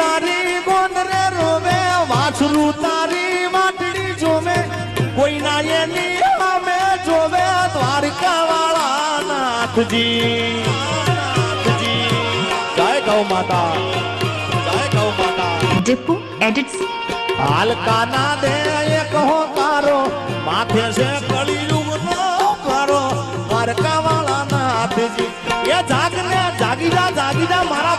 तारी बन रोवे वासरू तारी माटड़ी जोवे। कोई ना ये निया में जोवे द्वारका वाला नाथ जी नाथ जी जय गौ माता। जय गौ माता। डिपो एडिट्स आलका ना दे एक हो तारो माथे से कली युग नो करो। द्वारका वाला नाथ जी ये जागने जागीदा जागीदा मारा